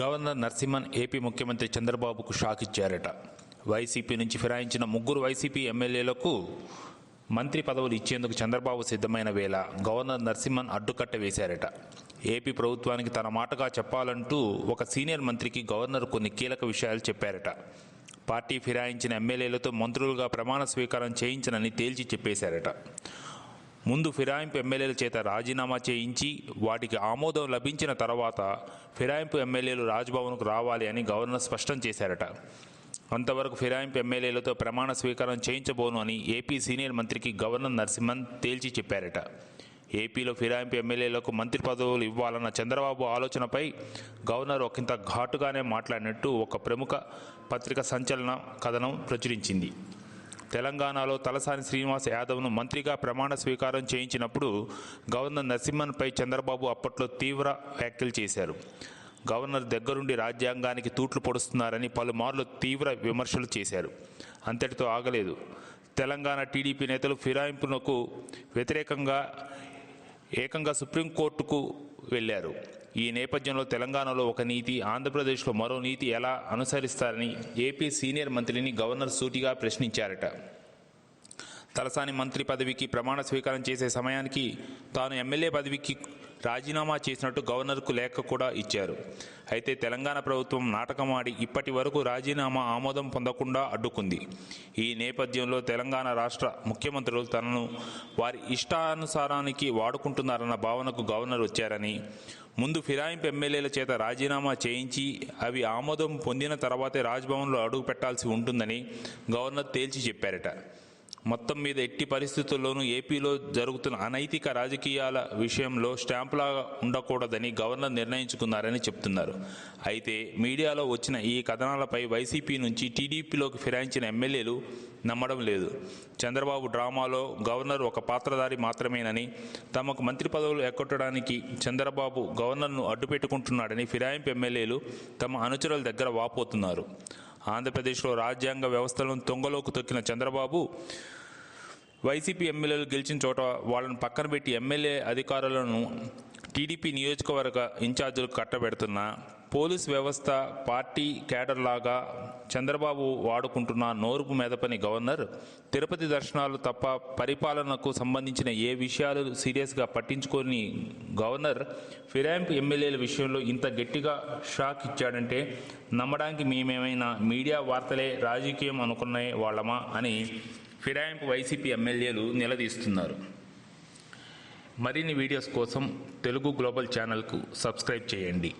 Governor Narasimhan AP ముఖ్యమంత్రి చంద్రబాబుకు shock ఇచ్చారట. వైసీపీ నుంచి ఫిరాయించిన ముగ్గురు వైసీపీ ఎమ్మెల్యేలకు మంత్రి పదవులు ఇచ్చేందుకు చంద్రబాబు సిద్ధమైన వేళ గవర్నర్ నరసింహన్ అడ్డుకట్ట వేశారట. ఏపీ ప్రభుత్వానికి తన మాటగా చెప్పాలంటూ ఒక సీనియర్ మంత్రికి గవర్నర్ కొన్ని కీలక విషయాలు చెప్పారట. పార్టీ ఫిరాయించిన ఎమ్మెల్యేలతో మంత్రులుగా ప్రమాణ స్వీకారం చేయించనని తేల్చి చెప్పేశారట. ముందు ఫిరాయింపు ఎమ్మెల్యేల చేత రాజీనామా చేయించి వాటికి ఆమోదం లభించిన తర్వాత ఫిరాయింపు ఎమ్మెల్యేలు రాజ్భవన్కు రావాలి అని గవర్నర్ స్పష్టం చేశారట. అంతవరకు ఫిరాయింపు ఎమ్మెల్యేలతో ప్రమాణ స్వీకారం చేయించబోను అని ఏపీ సీనియర్ మంత్రికి గవర్నర్ నరసింహన్ తేల్చి చెప్పారట. ఏపీలో ఫిరాయింపు ఎమ్మెల్యేలకు మంత్రి పదవులు ఇవ్వాలన్న చంద్రబాబు ఆలోచనపై గవర్నర్ ఒకంత ఘాటుగానే మాట్లాడినట్టు ఒక ప్రముఖ పత్రిక సంచలన కథనం ప్రచురించింది. తెలంగాణలో తలసాని శ్రీనివాస్ యాదవ్ను మంత్రిగా ప్రమాణ స్వీకారం చేయించినప్పుడు గవర్నర్ నరసింహన్పై చంద్రబాబు అప్పట్లో తీవ్ర వ్యాఖ్యలు చేశారు. గవర్నర్ దగ్గరుండి రాజ్యాంగానికి తూట్లు పొడుస్తున్నారని పలుమార్లు తీవ్ర విమర్శలు చేశారు. అంతటితో ఆగలేదు. తెలంగాణ టీడీపీ నేతలు ఫిరాయింపునకు వ్యతిరేకంగా ఏకంగా సుప్రీంకోర్టుకు వెళ్ళారు. ఈ నేపథ్యంలో తెలంగాణలో ఒక నీతి ఆంధ్రప్రదేశ్లో మరో నీతి ఎలా అనుసరిస్తారని ఏపీ సీనియర్ మంత్రిని గవర్నర్ సూటిగా ప్రశ్నించారట. తలసాని మంత్రి పదవికి ప్రమాణ స్వీకారం చేసే సమయానికి తాను ఎమ్మెల్యే పదవికి రాజీనామా చేసినట్టు గవర్నర్కు లేఖ కూడా ఇచ్చారు. అయితే తెలంగాణ ప్రభుత్వం నాటకమాడి ఇప్పటి వరకు రాజీనామా ఆమోదం పొందకుండా అడ్డుకుంది. ఈ నేపథ్యంలో తెలంగాణ రాష్ట్ర ముఖ్యమంత్రులు తనను వారి ఇష్టానుసారానికి వాడుకుంటున్నారన్న భావనకు గవర్నర్ వచ్చారని ముందు ఫిరాయింపు ఎమ్మెల్యేల చేత రాజీనామా చేయించి అవి ఆమోదం పొందిన తర్వాతే రాజ్భవన్లో అడుగు పెట్టాల్సి ఉంటుందని గవర్నర్ తేల్చి చెప్పారట. మొత్తం మీద ఎట్టి పరిస్థితుల్లోనూ ఏపీలో జరుగుతున్న అనైతిక రాజకీయాల విషయంలో స్టాంపులాగా ఉండకూడదని గవర్నర్ నిర్ణయించుకున్నారని చెప్తున్నారు. అయితే మీడియాలో వచ్చిన ఈ కథనాలపై వైసీపీ నుంచి టీడీపీలోకి ఫిరాయించిన ఎమ్మెల్యేలు నమ్మడం లేదు. చంద్రబాబు డ్రామాలో గవర్నర్ ఒక పాత్రధారి మాత్రమేనని తమకు మంత్రి పదవులు ఎక్కొట్టడానికి చంద్రబాబు గవర్నర్ను అడ్డుపెట్టుకుంటున్నాడని ఫిరాయింపు ఎమ్మెల్యేలు తమ అనుచరుల దగ్గర వాపోతున్నారు. ఆంధ్రప్రదేశ్లో రాజ్యాంగ వ్యవస్థలను తొంగలోకి తొక్కిన చంద్రబాబు వైసీపీ ఎమ్మెల్యేలు గెలిచిన చోట వాళ్ళను పక్కన పెట్టి ఎమ్మెల్యే అధికారులను టీడీపీ నియోజకవర్గ ఇన్ఛార్జీలకు కట్టబెడుతున్న పోలీస్ వ్యవస్థ పార్టీ కేడర్ లాగా చంద్రబాబు వాడుకుంటున్న నోరుపు మెదపని గవర్నర్ తిరుపతి దర్శనాలు తప్ప పరిపాలనకు సంబంధించిన ఏ విషయాలు సీరియస్గా పట్టించుకొని గవర్నర్ ఫిరాయింపు ఎమ్మెల్యేల విషయంలో ఇంత గట్టిగా షాక్ ఇచ్చాడంటే నమ్మడానికి మేమేమైనా మీడియా వార్తలే రాజకీయం అనుకునే వాళ్ళమా అని ఫిరాయింపు వైసీపీ ఎమ్మెల్యేలు నిలదీస్తున్నారు. మరిన్ని వీడియోస్ కోసం తెలుగు గ్లోబల్ ఛానల్కు సబ్స్క్రైబ్ చేయండి.